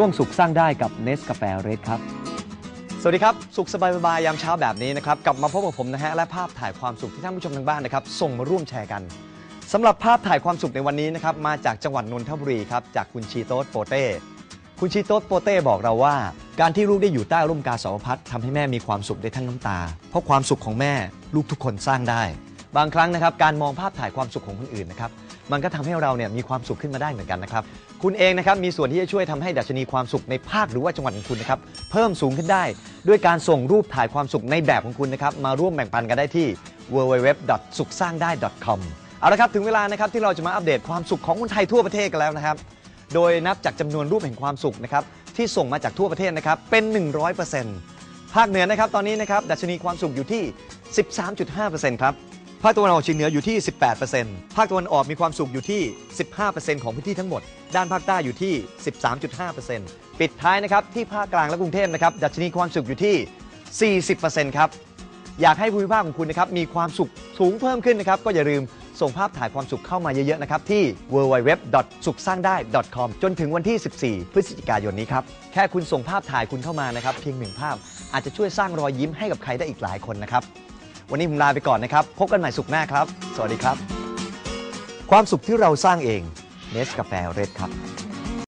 ช่วงสุขสร้างได้กับเนสกาแฟเรดครับ สวัสดีครับ สุขสบายๆยามเช้าแบบนี้นะครับ กลับมาพบกับผมนะฮะ และภาพถ่ายความสุขที่ท่านผู้ชมทางบ้านนะครับ ส่งมาร่วมแชร์กันสำหรับภาพถ่ายความสุขในวันนี้นะครับ มาจากจังหวัดนนทบุรีครับ จากคุณชีโต๊ดโปเต้ คุณชีโต๊ดโปเต้บอกเราว่า การที่ลูกได้อยู่ใต้ร่มกาสาวพัดทำให้แม่มีความสุขได้ทั้งน้ำตา เพราะความสุขของแม่ลูกทุกคนสร้างได้ บางครั้งนะครับ การมองภาพถ่ายความสุขของคนอื่นนะครับ มันก็ทำให้เราเนี่ยมีความสุขขึ้นมาได้เหมือนกันนะครับ คุณเองนะครับมีส่วนที่จะช่วยทำให้ดัชนีความสุขในภาคหรือว่าจังหวัดของคุณนะครับเพิ่มสูงขึ้นได้ ด้วยการส่งรูปถ่ายความสุขในแบบของคุณนะครับมาร่วมแบ่งปันกันได้ที่ www. สุขสร้างได้ .com เอาละครับถึงเวลานะครับที่เราจะมาอัปเดตความสุขของคนไทยทั่วประเทศกันแล้วนะครับ โดยนับจากจำนวนรูปแห่งความสุขนะครับที่ส่งมาจากทั่วประเทศนะครับเป็น 100%ภาคเหนือนะครับตอนนี้นะครับดัชนีความสุขอยู่ที่ 13.5%ครับ ภาคตะวันออกเฉียงเหนืออยู่ที่ 18%ภาคตะวันออกมีความสุขอยู่ที่ 15%ของพื้นที่ทั้งหมด ด้านภาคใต้อยู่ที่ 13.5%ปิดท้ายนะครับที่ภาคกลางและกรุงเทพนะครับ ดัชนีความสุขอยู่ที่ 40%ครับ อยากให้ภูมิภาคของคุณนะครับมีความสุขสูงเพิ่มขึ้นนะครับ ก็อย่าลืมส่งภาพถ่ายความสุขเข้ามาเยอะๆนะครับที่ www. สุขสร้างได้ .com จนถึงวันที่ 14 พฤศจิกายนนี้ครับ แค่คุณส่งภาพถ่ายคุณเข้ามานะครับเพียงหนึ่งภาพอาจจะช่วยสร้างรอยยิ้มให้กับใครได้อีกหลายคนนะครับ วันนี้ผมลาไปก่อนนะครับ พบกันใหม่สุขหน้าครับ สวัสดีครับ ความสุขที่เราสร้างเองเนสกาแฟเรดครับ